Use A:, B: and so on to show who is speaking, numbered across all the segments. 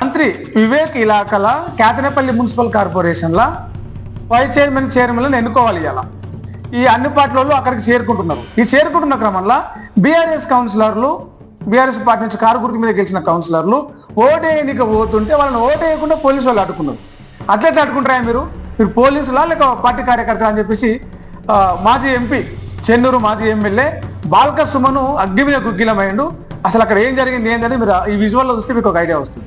A: మంత్రి వివేక్ ఇలాకల కేతనేపల్లి మున్సిపల్ కార్పొరేషన్ల వైస్ చైర్మన్ చైర్మన్లను ఎన్నుకోవాలి ఇలా ఈ అన్ని పార్టీలలో అక్కడికి చేరుకుంటున్నారు. ఈ చేరుకుంటున్న క్రమంలో బీఆర్ఎస్ కౌన్సిలర్లు బీఆర్ఎస్ పార్టీ నుంచి కారు గుర్తు మీద గెలిచిన కౌన్సిలర్లు ఓటేయనికి పోతుంటే వాళ్ళని ఓటేయకుండా పోలీసు వాళ్ళు అడ్డుకున్నారు. అట్లెట్లా అడ్డుకుంటారా మీరు? మీరు పోలీసులా లేక పార్టీ కార్యకర్త అని చెప్పేసి మాజీ ఎంపీ చెన్నూరు మాజీ ఎమ్మెల్యే బాల్క సుమను అగ్ని మీద గుగ్గిలమైండు అసలు అక్కడ ఏం జరిగింది ఏంటని మీరు ఈ విజువల్లో చూస్తే మీకు ఒక ఐడియా వస్తుంది.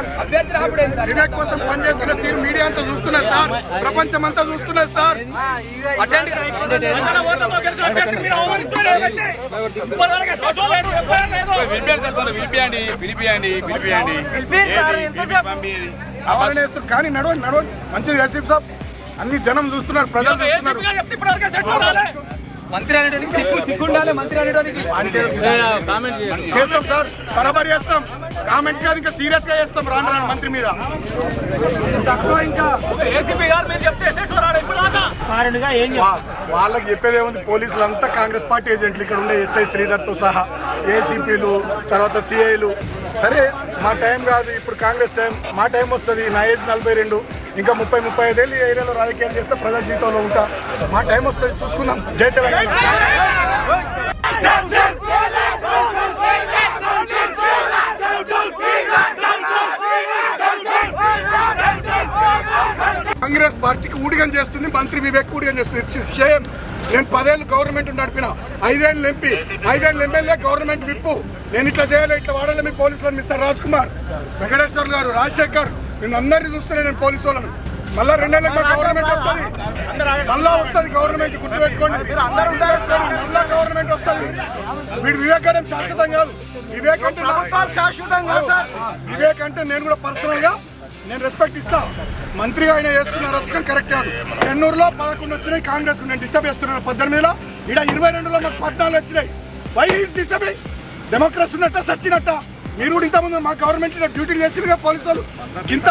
B: సార్. వివేక్ కోసం పనిచేస్తున్న తీరు మీడియా అంతా చూస్తున్నారు సార్. ప్రపంచం అంతా చూస్తున్నారు సార్.
C: అటెండ్
D: పిలిపియండి పిలిపియండి పిలిపియండి
B: అవేర్నెస్ కానీ నడవండి నడవండి. మంచిది యసీఫ్ సాబ్? అన్ని జనం చూస్తున్నారు ప్రజలు చూస్తున్నారు.
C: మంత్రి ఉండాలి మంత్రి అనేటానికి కామెంట్ చేయండి.
B: చేస్తాం సార్. బరాబర్ చేస్తాం. కామెంట్ కాదు ఇంకా సీరియస్గా చేస్తాం. రాను రాను మంత్రి మీద. వాళ్ళకి చెప్పేది ఏముంది? పోలీసులు అంతా కాంగ్రెస్ పార్టీ ఏజెంట్లు ఇక్కడ ఉండే ఎస్ఐ శ్రీధర్తో సహా. ఏసీపీలు తర్వాత సిఐలు. సరే మా టైం కాదు ఇప్పుడు కాంగ్రెస్ టైం. మా టైం వస్తుంది నా ఏజ్ నలభై రెండు. ఇంకా ముప్పై ముప్పై ఐదేళ్ళు ఈ ఏరియాలో రాజకీయాలు చేస్తే ప్రజల జీవితంలో ఉంటా. మా టైం వస్తుంది చూసుకుందాం. జై తెలంగాణ. కాంగ్రెస్ పార్టీకి ఊడిగం చేస్తుంది మంత్రి వివేక్ ఊడిగం చేస్తుంది. ఇట్స్ షేమ్ నేను పదేళ్ళు గవర్నమెంట్ నడిపిన. ఐదేళ్ళు ఎంపీ ఐదేళ్ళు ఎమ్మెల్యే గవర్నమెంట్ విప్పు. నేను ఇట్లా చేయాలి ఇట్లా వాడాలి మీ పోలీసులను మిస్టర్ రాజ్ కుమార్ వెంకటేశ్వర్ గారు రాజశేఖర్ నేను అందరినీ చూస్తున్నాను నేను పోలీసు వాళ్ళను. మళ్ళా రెండేళ్ళకి మా గవర్నమెంట్ వస్తుంది. మళ్ళా వస్తుంది గవర్నమెంట్ గుర్తుపెట్టుకోండి. మళ్ళా గవర్నమెంట్ వస్తుంది. వీడు వివేక్ అంటే శాశ్వతం కాదు. వివేక్ అంటే శాశ్వతం కాదు సార్. వివేక్ అంటే నేను కూడా పర్సనల్గా నేను రెస్పెక్ట్ ఇస్తా. మంత్రిగా ఆయన చేస్తున్న రచకం కరెక్ట్ కాదు. చెన్నూరులో పదకొండు వచ్చినాయి కాంగ్రెస్ నేను డిస్టర్బ్ చేస్తున్నాను. పద్దెనిమిదిలో ఇక్కడ ఇరవై రెండులో మాకు పద్నాలుగు వచ్చినాయి. వై ఈస్ డిస్టర్బింగ్ డెమోక్రసీ ఉన్నట్ట సచ్చినట్ట. మీరు కూడా ఇంతకుముందు మా గవర్నమెంట్ డ్యూటీలు చేసిన పోలీసు వాళ్ళు ఇంత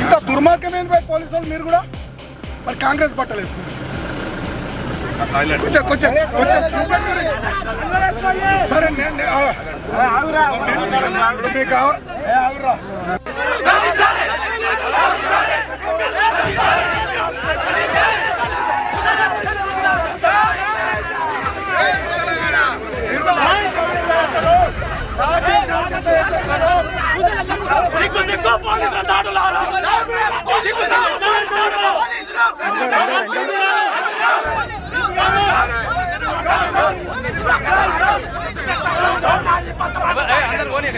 B: ఇంత దుర్మార్గమైన పోలీసు వాళ్ళు మీరు కూడా? మరి కాంగ్రెస్ బట్టలు వేసుకున్నారు కొంచెం కొంచెం కొంచెం చూపెట్టుకోండి. సరే. నేను- మీకు
C: అందరు పోనీ